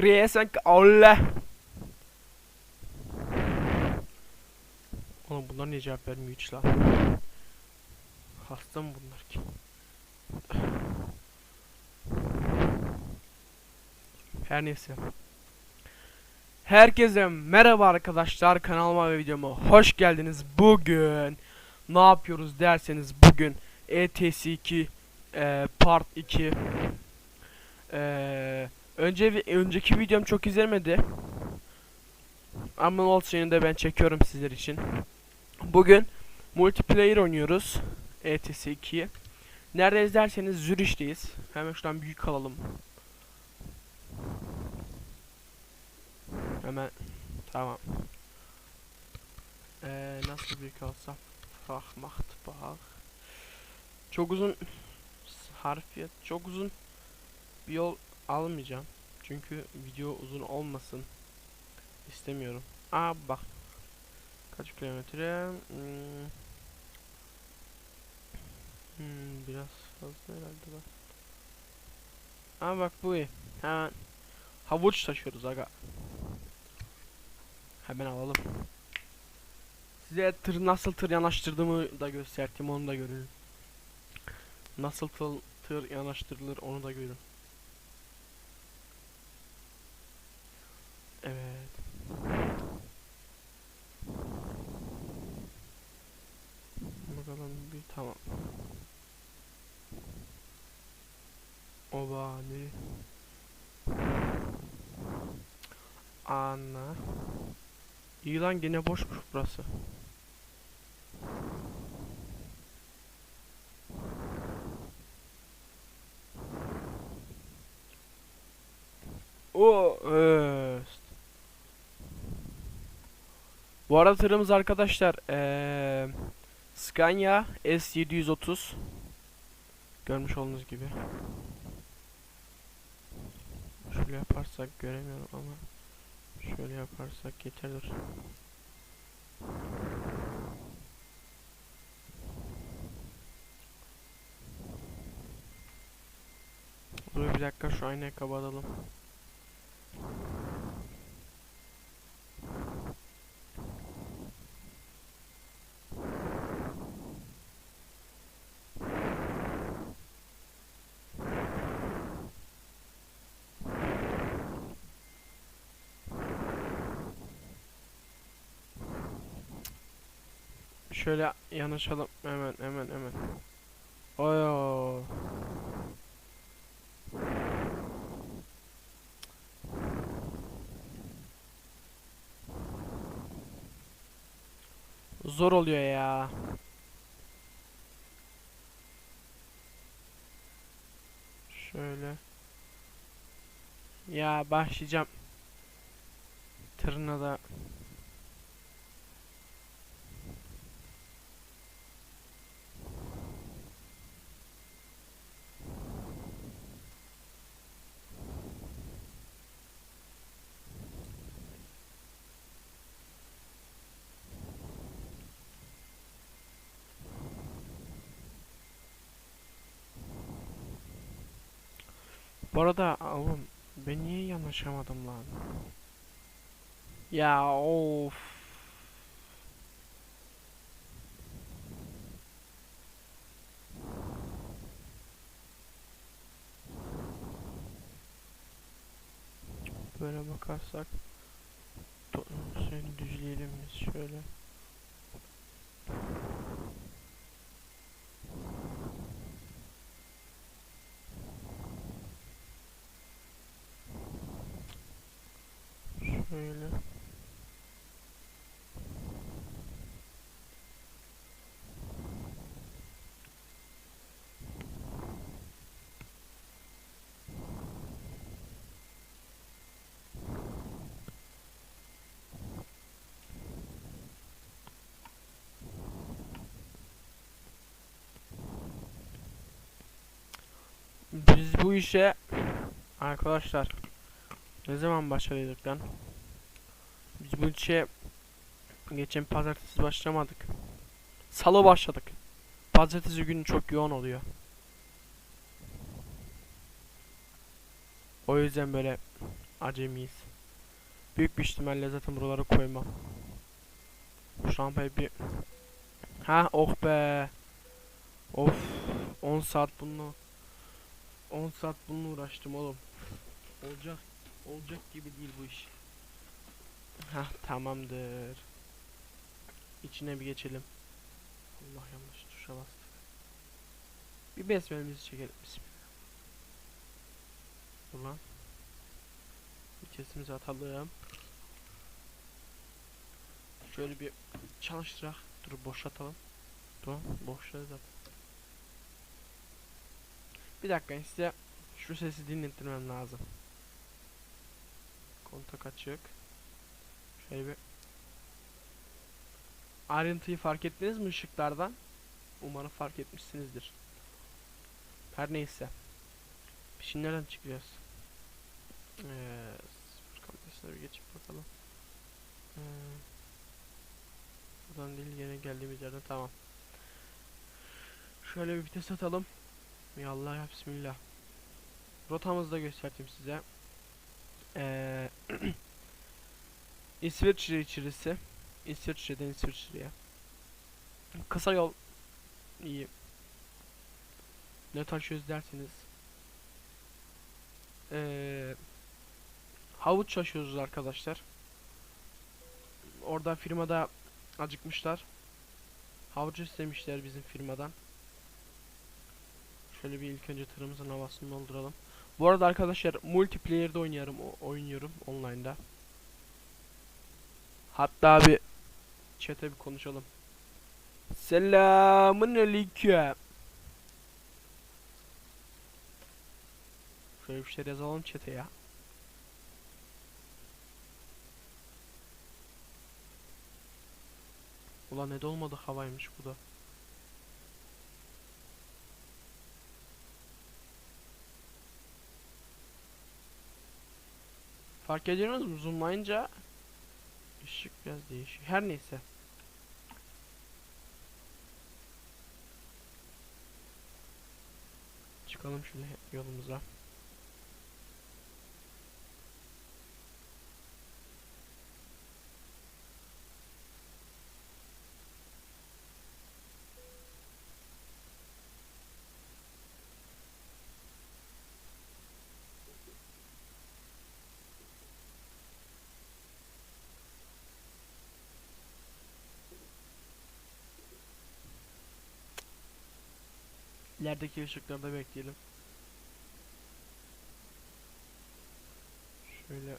Skriesen Allah. Oğlum bunlar niye cevap vermiyor hiç lan? Hasta mı bunlar ki? Her neyse. Herkese merhaba arkadaşlar kanalıma ve videoma hoş geldiniz. Bugün ne yapıyoruz derseniz bugün E ETS2 e, Part 2 e, önce önceki videom çok izlenmedi. Ama olsun yine de ben çekiyorum sizler için. Bugün multiplayer oynuyoruz E ETS2'yi. Neredeyiz derseniz Zürih'teyiz. Hemen şuradan büyük alalım. Hemen tamam. Ee, nasıl büyük alsam? Fah macht bah. Çok uzun harfiyat çok uzun bir yol almayacağım. Çünkü video uzun olmasın istemiyorum. Aa bak. Kaç kilometre? Hmm. Hmm, biraz fazla herhalde bak. Aa bak bu iyi. Hemen havuç taşıyoruz aga. Hemen alalım. Size tır nasıl tır yanaştırdığımı da göstereyim onu da görün. Nasıl tır yanaştırılır onu da görün. Evet. Bakalım bir tamam. Obani. Anna. İyi lan gene boşmuş burası. O öst. Bu arada tırımız arkadaşlar eee Scania S730 görmüş olduğunuz gibi. Şöyle yaparsak göremiyorum ama şöyle yaparsak yeterli. Dur bir dakika şu aynayı kapatalım. Şöyle yanaşalım hemen hemen hemen. Oyo. Zor oluyor ya. Şöyle. Ya başlayacağım. Tırına Bu arada oğlum ben niye yanaşamadım lan? Ya of. Böyle bakarsak seni düzleyelim biz. Şöyle. Biz bu işe arkadaşlar ne zaman başladık lan? Biz bu işe geçen pazartesi başlamadık. Salı başladık. Pazartesi günü çok yoğun oluyor. O yüzden böyle acemiyiz. Büyük bir ihtimalle zaten buralara koymam. Şu rampayı bir... Ha oh be. Of 10 saat bununla 10 saat bununla uğraştım oğlum. Olacak olacak gibi değil bu iş. Ha tamamdır. İçine bir geçelim. Allah yanlış tuşa bastık. Bir besmelemizi çekelim. Bismillah. Ulan. Vitesimizi atalım. Şöyle bir çalıştırak. Dur boşaltalım. Dur boşladı zaten. Bir dakika size şu sesi dinlettirmem lazım. Kontak açık. Şöyle bir ayrıntıyı fark ettiniz mi ışıklardan? Umarım fark etmişsinizdir. Her neyse. Şimdi nereden çıkacağız? Ee, sıfır bir geçip bakalım. Ee, buradan değil yine geldiğimiz yerden tamam. Şöyle bir vites atalım. Ya Allah ya bismillah. Rotamızı da göstereyim size. Ee, İsviçre içerisi. İsviçre'den İsviçre'ye. Kısa yol iyi. Ne taşıyoruz derseniz. Ee, havuç taşıyoruz arkadaşlar. Orada firmada acıkmışlar. Havuç istemişler bizim firmadan. Şöyle bir ilk önce tırımızın havasını dolduralım. Bu arada arkadaşlar multiplayer'de oynuyorum, o- oynuyorum online'da. Hatta bir chat'e bir konuşalım. Selamun aleyküm. Şöyle bir şey yazalım chat'e ya. Ulan ne de olmadı havaymış bu da. Fark ediyorsunuz mu? Zoomlayınca ışık biraz değişiyor. Her neyse. Çıkalım şöyle yolumuza. İlerideki ışıklarda bekleyelim. Şöyle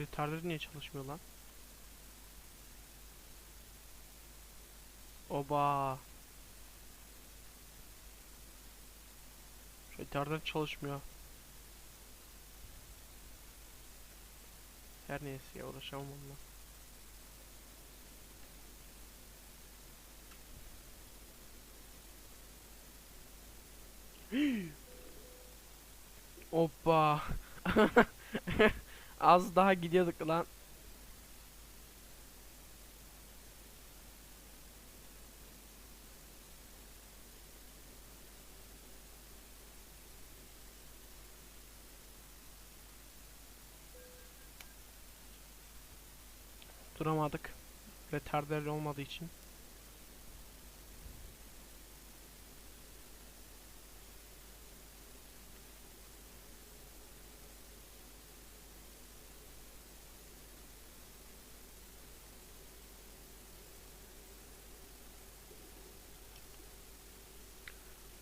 Retarder niye çalışmıyor lan? Oba. Retarder çalışmıyor. Her neyse ya uğraşamam onunla. Hoppa. Az daha gidiyorduk lan. Retarder olmadığı için.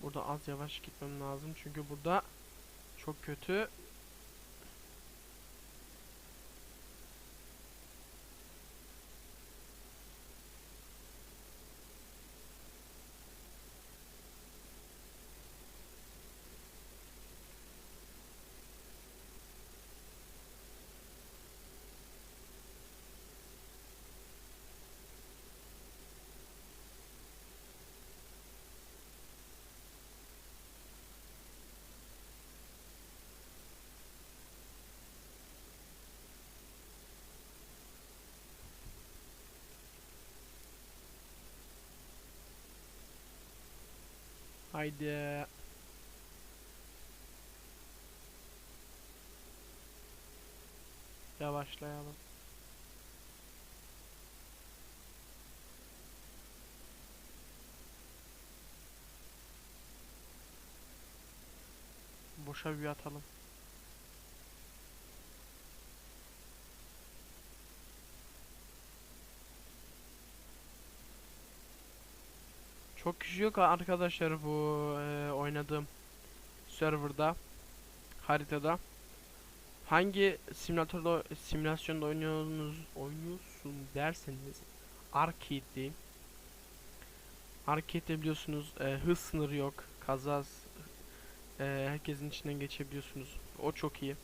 Burada az yavaş gitmem lazım çünkü burada çok kötü Haydi. Yavaşlayalım. Boşa bir atalım. Çok kişi yok arkadaşlar bu e, oynadığım serverda haritada. Hangi simülatörde simülasyonda oynuyorsunuz oynuyorsun derseniz arcade'deyim. Arcade'de biliyorsunuz e, hız sınırı yok. Kazaz e, herkesin içinden geçebiliyorsunuz. O çok iyi.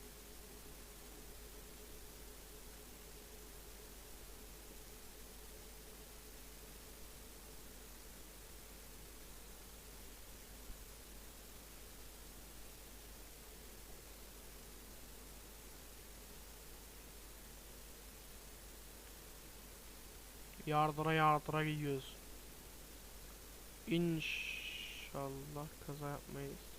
Yardıra yardıra gidiyoruz. İnşallah kaza yapmayız.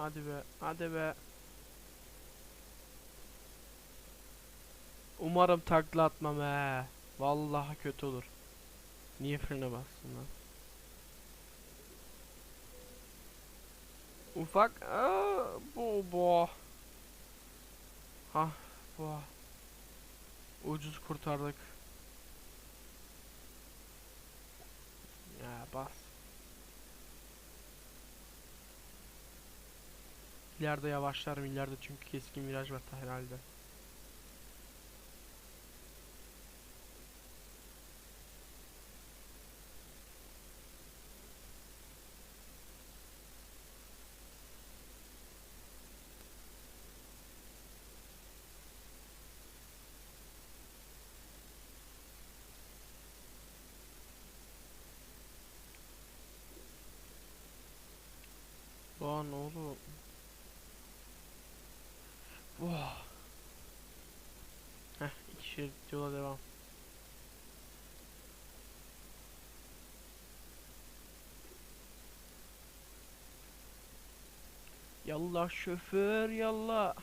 Hadi be, hadi be. Umarım takla atmam he. Vallahi kötü olur. Niye frene bastın lan? Ufak aa, bu bu. Ha bu. Ucuz kurtardık. Ya bas. İleride yavaşlarım ileride çünkü keskin viraj var herhalde. Lan oğlum. Yallah şoför yallah.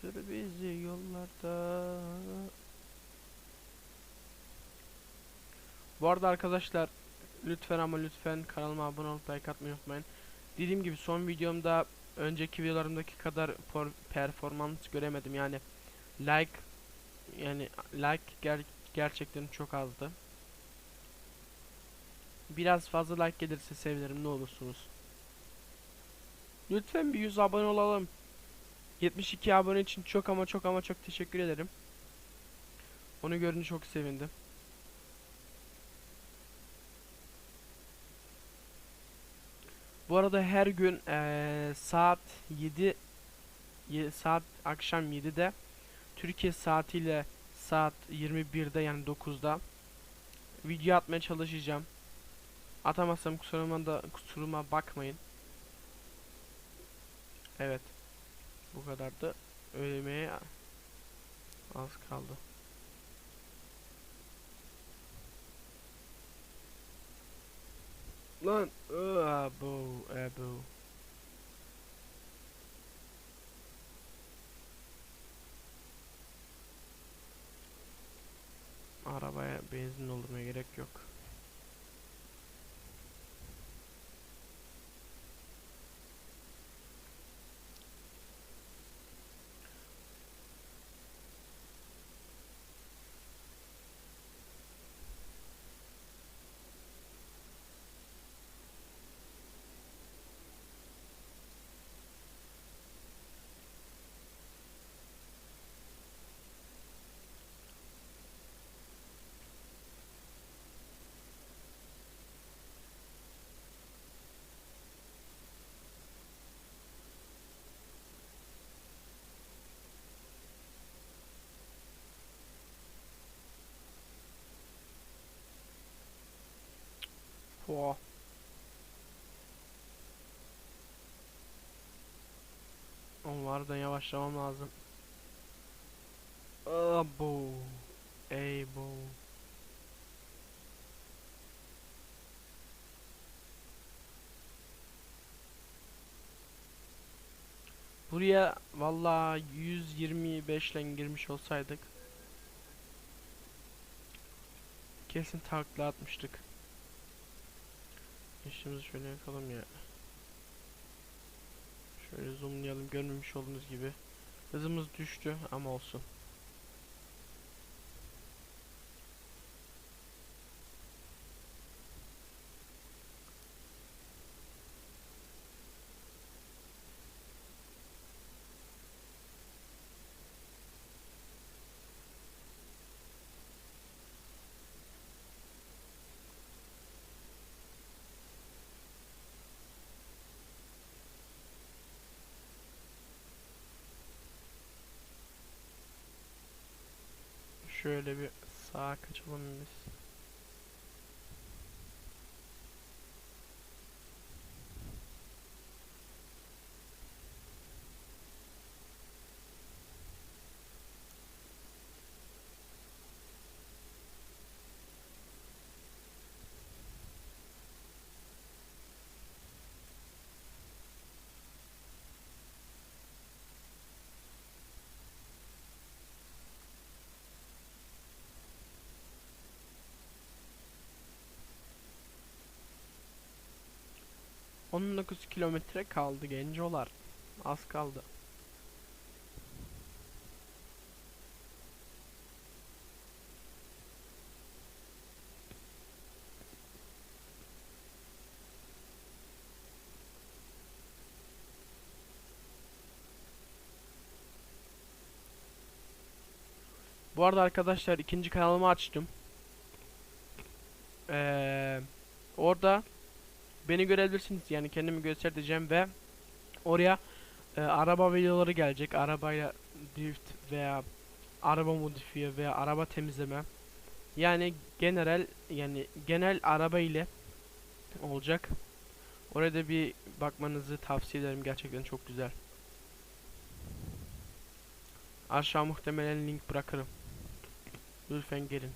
Sür bizi yollarda. Bu arada arkadaşlar lütfen ama lütfen kanalıma abone olup like atmayı unutmayın. Dediğim gibi son videomda önceki videolarımdaki kadar performans göremedim yani like yani like ger gerçekten çok azdı. Biraz fazla like gelirse sevinirim ne olursunuz. Lütfen bir 100 abone olalım. 72 abone için çok ama çok ama çok teşekkür ederim. Onu görünce çok sevindim. Bu arada her gün eee, saat 7 ye- saat akşam 7'de Türkiye saatiyle saat 21'de yani 9'da video atmaya çalışacağım. Atamazsam kusuruma da kusuruma bakmayın. Evet. Bu kadar da ölmeye az kaldı. Lan abo abo. Arabaya benzin doldurmaya gerek yok. Oha. Oğlum harbiden yavaşlamam lazım. Abo. Ey bu. Buraya valla 125 ile girmiş olsaydık kesin takla atmıştık. İşimizi şöyle yapalım ya. Şöyle zoomlayalım görmemiş olduğunuz gibi. Hızımız düştü ama olsun. Şöyle bir sağa kaçalım biz. On dokuz kilometre kaldı gencolar. Az kaldı. Bu arada arkadaşlar ikinci kanalımı açtım. Ee, orada beni görebilirsiniz yani kendimi göstereceğim ve oraya e, araba videoları gelecek. Arabayla drift veya araba modifiye veya araba temizleme. Yani genel yani genel araba ile olacak. Oraya da bir bakmanızı tavsiye ederim. Gerçekten çok güzel. Aşağı muhtemelen link bırakırım. Lütfen gelin.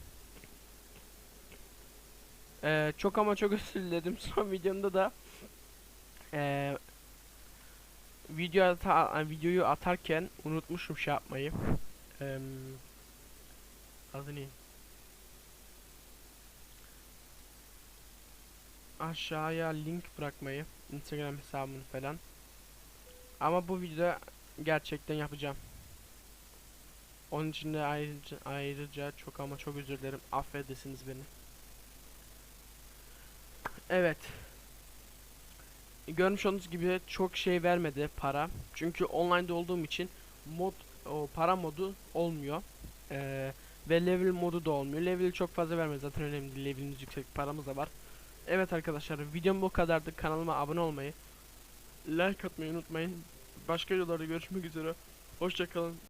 Ee, çok ama çok özür dilerim. Son videomda da ee, video ata videoyu atarken unutmuşum şey yapmayı. Ee, adı? Aşağıya link bırakmayı. Instagram hesabımın falan. Ama bu videoda gerçekten yapacağım. Onun için de ayrıca, ayrıca çok ama çok özür dilerim. Affedesiniz beni. Evet. Görmüş olduğunuz gibi çok şey vermedi para. Çünkü online'da olduğum için mod o para modu olmuyor. Ee, ve level modu da olmuyor. Level çok fazla vermez zaten önemli değil. Levelimiz yüksek, paramız da var. Evet arkadaşlar, videom bu kadardı. Kanalıma abone olmayı, like atmayı unutmayın. Başka videolarda görüşmek üzere. Hoşçakalın.